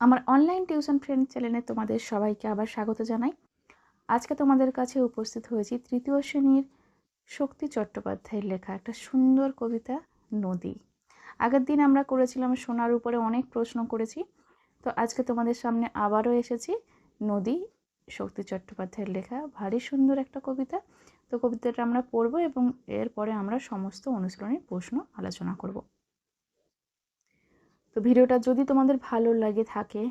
আমার online tuition friend চ্যানেলে তোমাদের সবাইকে আবার স্বাগত জানাই। আজকে তোমাদের কাছে উপস্থিত হয়েছি তৃতীয় শ্রেণির শক্তি চট্টোপাধ্যায়ের লেখা একটা সুন্দর কবিতা নদী। আগের দিন আমরা করেছিলাম সোনার উপরে অনেক প্রশ্ন করেছি। তো আজকে তোমাদের সামনে আবারও এসেছি নদী শক্তি চট্টোপাধ্যায়ের লেখা। ভারী সুন্দর একটা কবিতা। তো কবিতাটা আমরা পড়ব এবং এরপরে আমরা সমস্ত অনুশীলনের প্রশ্ন আলোচনা করব। তো ভিডিওটা যদি তোমাদের ভালো লাগে থাকে,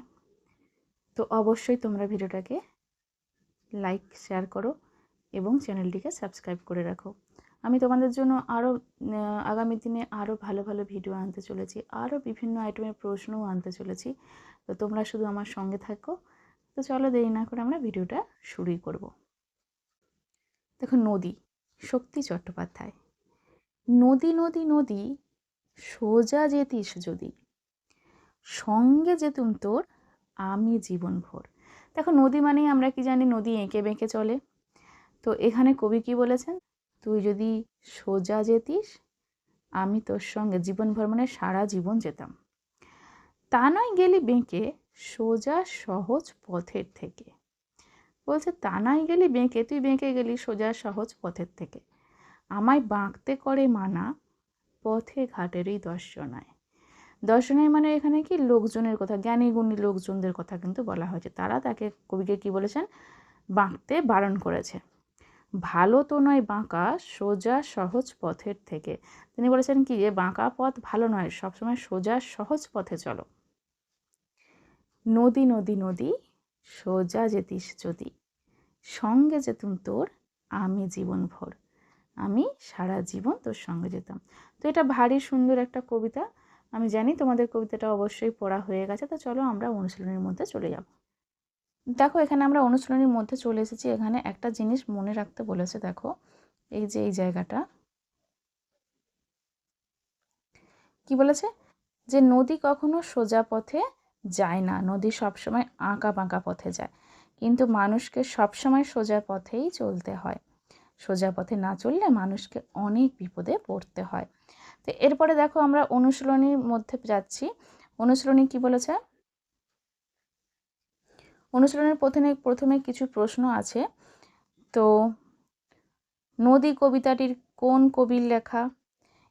তো অবশ্যই তোমরা ভিডিওটাকে লাইক শেয়ার করো এবং চ্যানেলটিকে সাবস্ক্রাইব করে রাখো। আমি তোমাদের জন্য আরও আগামী দিনে আরও ভালো ভালো ভিডিও আনতে চলেছি আরও বিভিন্ন আইটেমের প্রশ্নও আনতে চলেছি। তো তোমরা শুধু আমার সঙ্গে থাকো। তো চলো দেরি না করে আমরা ভিডিওটা শুরুই করব। দেখো নদী, শক্তি চট্টোপাধ্যায়। নদী নদী নদী, সোজা যেতিস যদি সঙ্গে যেতুম তোর, আমি জীবনভর। দেখো, নদী মানেই আমরা কি জানি, নদী এঁকে বেঁকে চলে। তো এখানে কবি কি বলেছেন? তুই যদি সোজা যেতিস, আমি তোর সঙ্গে জীবনভর মানে সারা জীবন যেতাম। তা নয় গেলি বেঁকে, সোজা সহজ পথের থেকে। বলছে, তা নয় গেলি বেঁকে, তুই বেঁকে গেলি সোজা সহজ পথের থেকে। আমায় বাঁকতে করে মানা, পথে ঘাটেরই দর্শনায়। দর্শনায় মানে এখানে কি লোকজনের কথা জ্ঞানী গুণী লোকজনদের কথা কিন্তু বলা হয়েছে। তারা তাকে কবিকে কি বলেছেন? বাঁকতে বারণ করেছে। ভালো তো নয় বাঁকা, সোজা সহজ পথের থেকে। তিনি বলেছেন কি যে, বাঁকা পথ ভালো নয়, সবসময় সোজা সহজ পথে চলো। নদী নদী নদী, সোজা যেতিস যদি, সঙ্গে যেতুম তোর, আমি জীবন ভর। আমি সারা জীবন তোর সঙ্গে যেতাম। তো এটা ভারী সুন্দর একটা কবিতা। আমি জানি তোমাদের কবিতাটা অবশ্যই পড়া হয়ে গেছে, তো চলো আমরা অনুশীলনের মধ্যে চলে যাব। দেখো, এখানে আমরা অনুশীলনের মধ্যে চলে এসেছি। এখানে একটা জিনিস মনে রাখতে বলেছে, দেখো, এই যে এই জায়গাটা। কি বলেছে? যে নদী কখনো সোজা পথে যায় না, নদী সবসময় আঁকা বাঁকা পথে যায়। কিন্তু মানুষকে সবসময় সোজা পথেই চলতে হয়। সোজা পথে না চললে মানুষকে অনেক বিপদে পড়তে হয়। তো এরপরে দেখো আমরা অনুশীলনীর মধ্যে যাচ্ছি। অনুশীলনী কি বলেছে? অনুশীলনের প্রথমে প্রথমে কিছু প্রশ্ন আছে। তো, নদী কবিতাটির কোন কবির লেখা?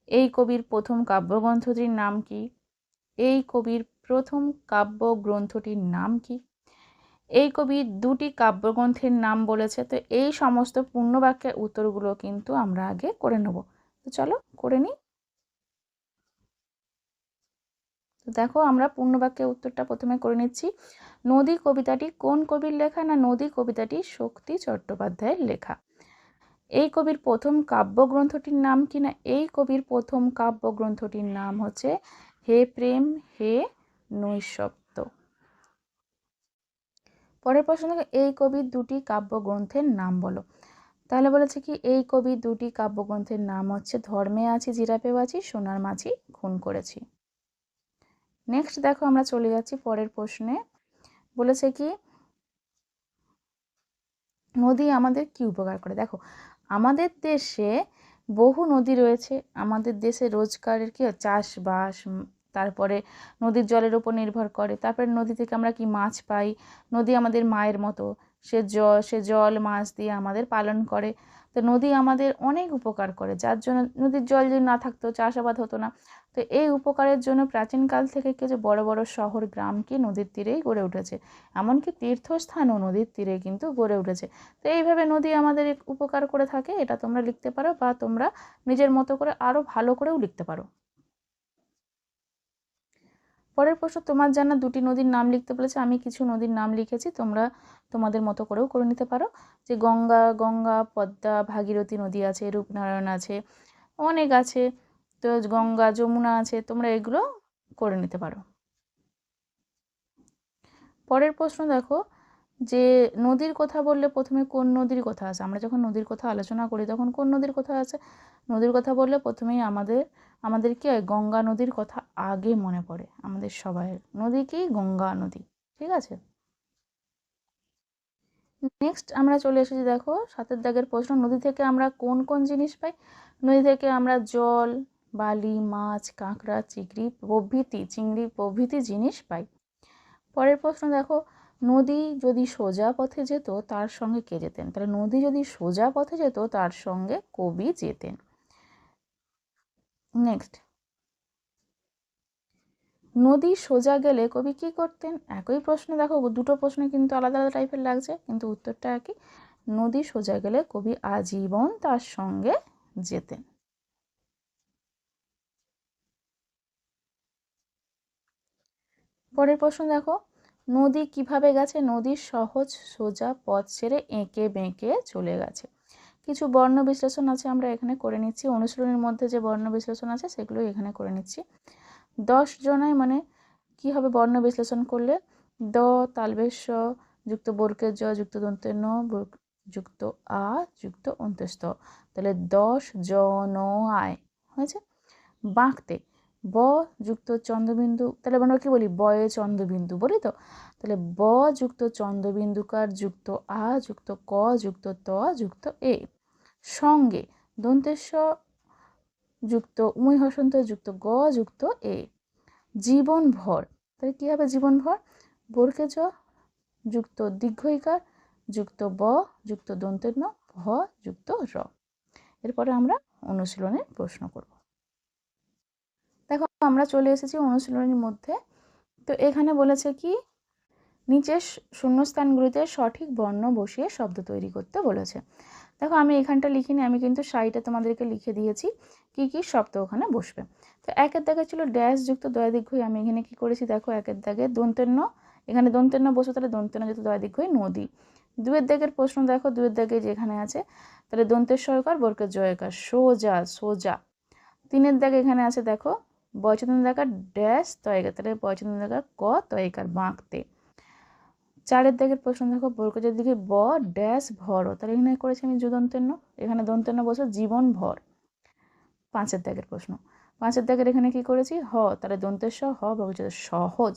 এই কবির প্রথম কাব্যগ্রন্থটির নাম কি? এই কবির প্রথম কাব্য গ্রন্থটির নাম কি? এই কবি দুটি কাব্যগ্রন্থের নাম বলেছে। তো এই সমস্ত পূর্ণবাক্যের উত্তরগুলো কিন্তু আমরা আগে করে নেব। তো চলো, করে নিই। তো দেখো আমরা পূর্ণবাক্যের উত্তরটা প্রথমে করে নিচ্ছি। নদী কবিতাটি কোন কবির লেখা না নদী কবিতাটি শক্তি চট্টোপাধ্যায়ের লেখা? এই কবির প্রথম কাব্যগ্রন্থটির নাম কি না? এই কবির প্রথম কাব্যগ্রন্থটির নাম হচ্ছে হে প্রেম, হে নৈশব্দ। পরের প্রশ্ন এই কবির দুটি কাব্যগ্রন্থের নাম বলো। তাহলে বলেছে কি, এই কবির দুটি কাব্যগ্রন্থের নাম হচ্ছে ধর্মে আছি জিরাপে আছি, সোনার মাছি খুন করেছি। নেক্সট দেখো আমরা চলে যাচ্ছি পরের প্রশ্নে। বলেছে কি, নদী আমাদের কি উপকার করে? দেখো, আমাদের দেশে বহু নদী রয়েছে। আমাদের দেশে রোজগারের কি চাষবাস তারপরে নদীর জলের উপর নির্ভর করে। তারপরে নদী থেকে আমরা কি মাছ পাই? নদী আমাদের মায়ের মতো। সে জল সে জল, মাছ দিয়ে আমাদের পালন করে। তো নদী আমাদের অনেক উপকার করে। যার জন্য নদীর জল যদি না থাকতো, চাষাবাদ হতো না। তো এই উপকারের জন্য প্রাচীনকাল থেকে কিছু বড় বড় শহর, গ্রাম কি নদীর তীরেই গড়ে উঠেছে? এমনকি তীর্থস্থানও নদীর তীরে কিন্তু গড়ে উঠেছে। তো এইভাবে নদী আমাদের উপকার করে থাকে, এটা তোমরা লিখতে পারো বা তোমরা নিজের মতো করে আরও ভালো করেও লিখতে পারো। পরের প্রশ্ন, তোমার জানা দুটি নদীর নাম লিখতে বলেছে, আমি কিছু নদীর নাম লিখেছি, তোমরা তোমাদের মতো করেও করে নিতে পারো। যে গঙ্গা গঙ্গা, পদ্মা, ভাগীরথী নদী আছে, রূপনারায়ণ আছে, অনেক আছে। তো গঙ্গা, যমুনা আছে, তোমরা এগুলো করে নিতে পারো। পরের প্রশ্ন দেখো, যে নদীর কথা বললে প্রথমে কোন নদীর কথা আছে? আমরা যখন নদীর কথা আলোচনা করি, তখন কোন নদীর কথা আছে? নদীর কথা বললে প্রথমেই আমাদের আমাদের কি গঙ্গা নদীর কথা আগে মনে পড়ে আমাদের সবাই। নদী কি? গঙ্গা নদী, ঠিক আছে? নেক্সট আমরা চলে এসেছি দেখো, সাতের দাগের প্রশ্ন, নদী থেকে আমরা কোন কোন জিনিস পাই? নদী থেকে আমরা জল বালি, মাছ, কাঁকড়া, চিংড়ি প্রভৃতি চিংড়ি প্রভৃতি জিনিস পাই। পরের প্রশ্ন দেখো, নদী যদি সোজা পথে যেত, তার সঙ্গে কে যেতেন? তাহলে নদী যদি সোজা পথে যেত, তার সঙ্গে কবি যেতেন। নেক্সট নদী সোজা গেলে কবি কি করতেন? একই প্রশ্ন দেখো, দুটো প্রশ্ন কিন্তু আলাদা আলাদা টাইপের লাগছে, কিন্তু উত্তরটা একই। নদী সোজা গেলে কবি আজীবন তার সঙ্গে যেতেন। পরের প্রশ্ন দেখো, নদী কীভাবে গেছে? নদীর সহজ সোজা পথ ছেড়ে এঁকে বেঁকে চলে গেছে। কিছু বর্ণ বিশ্লেষণ আছে, আমরা এখানে করে নিচ্ছি। অনুশীলনের মধ্যে যে বর্ণ বিশ্লেষণ আছে, সেগুলো এখানে করে নিচ্ছি। দশ জনায় মানে কি হবে বর্ণ বিশ্লেষণ করলে? দ তালবেশ যুক্ত বর্গের জ, যুক্ত দন্তের ন যুক্ত আ, যুক্ত অন্ত্যস্ত তাহলে দশ জন আয় হয়েছে? বাঁকতে ব যুক্ত চন্দ্রবিন্দু, তাহলে আমরা কি বলি? বয়ে চন্দ্রবিন্দু বলি তো? তাহলে ব যুক্ত চন্দ্রবিন্দুকার যুক্ত আ, যুক্ত ক, যুক্ত ত, যুক্ত এ। সঙ্গে দন্তেশ্ব যুক্ত উময় হসন্ত যুক্ত গ, যুক্ত এ। জীবন ভর তাহলে কী হবে জীবন ভর বরকে যুক্ত দীর্ঘইকার, যুক্ত ব, যুক্ত দন্তের ন ভ, যুক্ত র। এরপরে আমরা অনুশীলনের প্রশ্ন করব। দেখো আমরা চলে এসেছি অনুশীলনের মধ্যে। তো এখানে বলেছে কি, নিচের শূন্যস্থানগুলিতে সঠিক বর্ণ বসিয়ে শব্দ তৈরি করতে বলেছে। দেখো আমি এখানটা লিখিনি, আমি কিন্তু সাইডে তোমাদেরকে লিখে দিয়েছি, কি কি শব্দ ওখানে বসবে। তো একের দাগে ছিল ড্যাশ যুক্ত দয়াদিঘ্যই আমি এখানে কি করেছি দেখো, একের দাগে দন্তেন্য এখানে দন্তেন্য বসবে তাহলে দন্তেন্য যুক্ত দয়াদিঘ্যই নদী। দুয়ের দাগের প্রশ্ন দেখো দুয়ের দাগে যেখানে আছে, তাহলে দন্তের সহকার, বর্গের জয়কার, সোজা সোজা। তিনের দাগে এখানে আছে দেখো বয়চন্দন দাগার ড্যাশ তয়কার তাহলে বয়চন্দন দাগার ক তয়কার বাঁকতে। চারের দাগের প্রশ্ন দেখো বর্গজের দিকে ব, ড্যাশ, ভর। তাহলে এখানে করেছি আমি যুদন্তেন্য এখানে দন্তেন্য বসে জীবন ভর। পাঁচের দাগের প্রশ্ন। পাঁচের দাগের এখানে কি করেছি? হ। তাহলে দন্তেশ হ বর্গজের সহজ।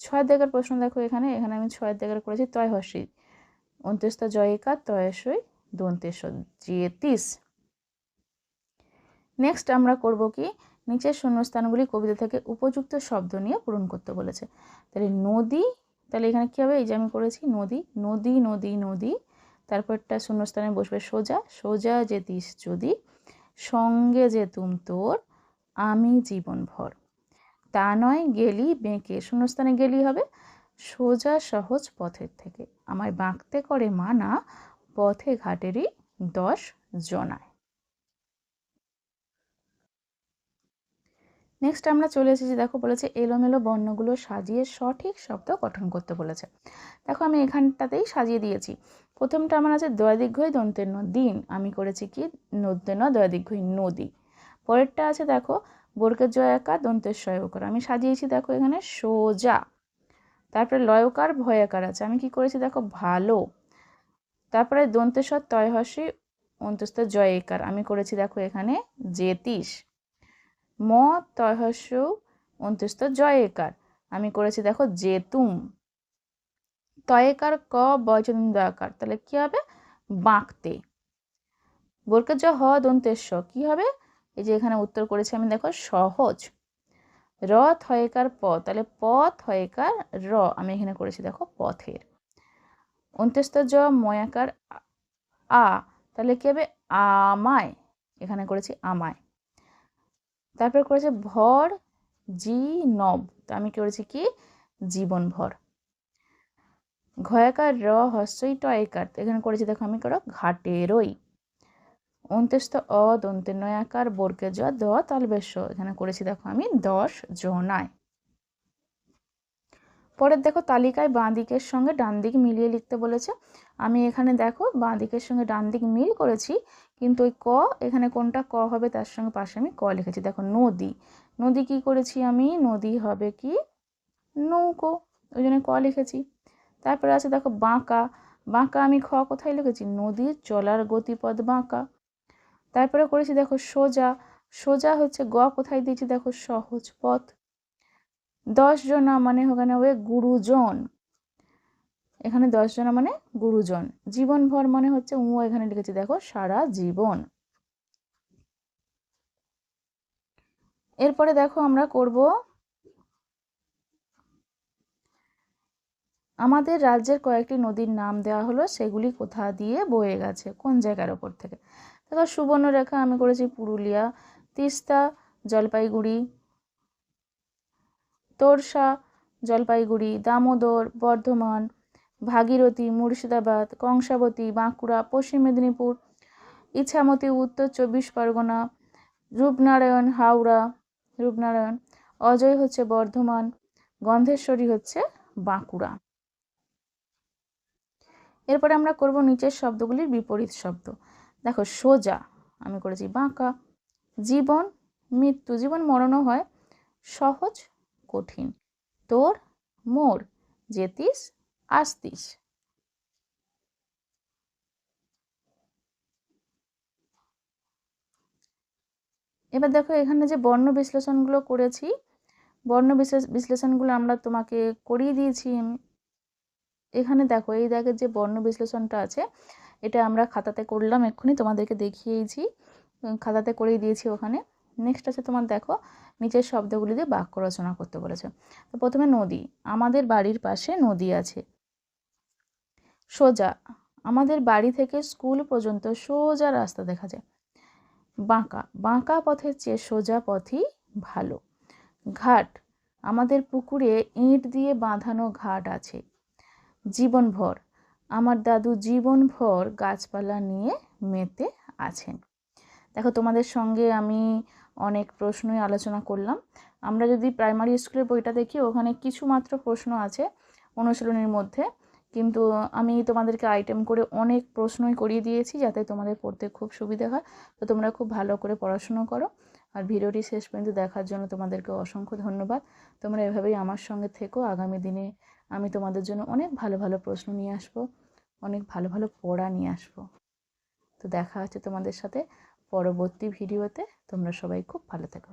ছয়ের দাগের প্রশ্ন দেখো এখানে এখানে আমি ছয়ের দাগের করেছি তয় হসি অন্ত্যস্ত জয়িকা তয়সই দন্তেশ জেতিস নেক্সট আমরা করব কি? নিচের শূন্যস্থানগুলি কবিতা থেকে উপযুক্ত শব্দ নিয়ে পূরণ করতে বলেছে। তাহলে নদী, তাহলে এখানে কী হবে? এই যে আমি করেছি নদী নদী নদী নদী। তারপরটা শূন্যস্থানে বসবে সোজা সোজা যে দিস যদি, সঙ্গে যে তুম তোর, আমি জীবন ভর তা নয়, গেলি বেঁকে। শূন্যস্থানে গেলি হবে? সোজা সহজ পথের থেকে। আমায় বাঁকতে করে মানা, পথে ঘাটেরই দশ জনায়। নেক্সট আমরা চলে এসেছি, দেখো বলেছে, এলোমেলো বর্ণগুলো সাজিয়ে সঠিক শব্দ গঠন করতে বলেছে। দেখো আমি এখানটাতেই সাজিয়ে দিয়েছি। প্রথমটা আমার আছে দয়াদিঘ্যই দন্তের দিন, আমি করেছি কি? নদ্যে ন দয়াদিঘ্যই নদী। পরেরটা আছে দেখো বর্গের জয়াকার দন্তের সয়কার আমি সাজিয়েছি দেখো এখানে সোজা। তারপরে লয়কার ভয়াকার আছে, আমি কি করেছি দেখো? ভালো। তারপরে দন্তেশ্বর তয়হসি অন্তস্থ জয়কার, আমি করেছি দেখো এখানে জেতিস ম তয়হস্য অন্ত্যস্ত জয়েকার। আমি করেছি দেখো জেতুম। তয়েকার ক বয়চন দয়াকার। তাহলে কি হবে? বাঁকতে। বোরকের জ হ দন্তেশ্ব। কি হবে? এই যে এখানে উত্তর করেছি আমি, দেখো সহজ। র থয়েকার প। তাহলে প থয়েকার র। আমি এখানে করেছি দেখো পথের। অন্ত্যস্ত জ ময়াকার আ। তাহলে কি হবে? আমায়। এখানে করেছি আমায়। তারপর করেছে ভর জি নব তো আমি করেছি কি? জীবন ভর। ঘয়াকার র হস্যই টয়কার। এখানে করেছি, দেখো আমি করো, ঘাটেরই। অন্ত্যস্ত অ দন্তে নয়াকার বর্গে জ, দ তালবেশ এখানে করেছি, দেখো আমি, দশ জনায়। পরের দেখো তালিকায় বাঁ দিকের সঙ্গে ডান দিক মিলিয়ে লিখতে বলেছে। আমি এখানে দেখো বাঁ দিকের সঙ্গে ডান দিক মিল করেছি কিন্তু ওই ক, এখানে কোনটা ক হবে তার সঙ্গে পাশে আমি ক লিখেছি। দেখো, নদী। নদী কি করেছি আমি? নদী হবে কি? নৌকো। ওই জন্য ক লিখেছি। তারপরে আছে দেখো, বাঁকা। বাঁকা আমি খ কোথায় লিখেছি? নদীর চলার গতিপথ বাঁকা। তারপরে করেছি দেখো, সোজা। সোজা হচ্ছে গ কোথায় দিয়েছি? দেখো, সহজ পথ। দশ জনা মানে ওখানে হবে গুরুজন। এখানে দশ জনা মানে গুরুজন। জীবনভর মানে হচ্ছে উ, এখানে লিখেছি, দেখো, সারা জীবন। এরপরে দেখো আমরা করব আমাদের রাজ্যের কয়েকটি নদীর নাম দেওয়া হলো, সেগুলি কোথা দিয়ে বয়ে গেছে, কোন জায়গার ওপর থেকে? দেখো, সুবর্ণরেখা আমি করেছি পুরুলিয়া, তিস্তা, জলপাইগুড়ি তোরসা জলপাইগুড়ি, দামোদর, বর্ধমান ভাগীরথী, মুর্শিদাবাদ, কংসাবতী, বাঁকুড়া, পশ্চিম মেদিনীপুর, ইছামতি, উত্তর চব্বিশ পরগনা, রূপনারায়ণ, হাওড়া, রূপনারায়ণ, অজয় হচ্ছে বর্ধমান, গন্ধেশ্বরী হচ্ছে বাঁকুড়া। এরপরে আমরা করব নিচের শব্দগুলির বিপরীত শব্দ। দেখো, সোজা, আমি করেছি বাঁকা। জীবন, মৃত্যু, জীবন মরণও হয় সহজ, কঠিন। তোর, মোর, যেতিস আসতিস। এবার দেখো এখানে যে বর্ণ বিশ্লেষণগুলো করেছি, বর্ণ বিশ্লেষণগুলো আমরা তোমাকে করিয়ে দিয়েছি এখানে দেখো, এই দাগের যে বর্ণ বিশ্লেষণটা আছে, এটা আমরা খাতাতে করলাম, এক্ষুনি তোমাদেরকে দেখিয়েছি খাতাতে করেই দিয়েছি ওখানে। নেক্সট আছে তোমার দেখো, নিচের শব্দগুলি দিয়ে বাক্য রচনা করতে বলেছে। তো প্রথমে নদী, আমাদের বাড়ির পাশে নদী আছে। সোজা। আমাদের বাড়ি থেকে স্কুল পর্যন্ত সোজা রাস্তা দেখা যায়। বাঁকা বাঁকা পথের চেয়ে সোজা পথই ভালো। ঘাট, আমাদের পুকুরে ইঁট দিয়ে বাঁধানো ঘাট আছে। জীবনভর, আমার দাদু জীবনভর গাছপালা নিয়ে মেতে আছেন। দেখো, তোমাদের সঙ্গে আমি অনেক প্রশ্নই আলোচনা করলাম। আমরা যদি প্রাইমারি স্কুলের বইটা দেখি, ওখানে কিছু মাত্র প্রশ্ন আছে অনুশীলনের মধ্যে। কিন্তু আমি তোমাদেরকে আইটেম করে অনেক প্রশ্নই করিয়ে দিয়েছি যাতে তোমাদের পড়তে খুব সুবিধে হয়। তো তোমরা খুব ভালো করে পড়াশুনো করো। আর ভিডিওটি শেষ পর্যন্ত দেখার জন্য তোমাদেরকে অসংখ্য ধন্যবাদ। তোমরা এভাবেই আমার সঙ্গে থেকো। আগামী দিনে আমি তোমাদের জন্য অনেক ভালো ভালো প্রশ্ন নিয়ে আসব, অনেক ভালো ভালো পড়া নিয়ে আসব। তো দেখা হচ্ছে তোমাদের সাথে পরবর্তী ভিডিওতে। তোমরা সবাই খুব ভালো থেকো।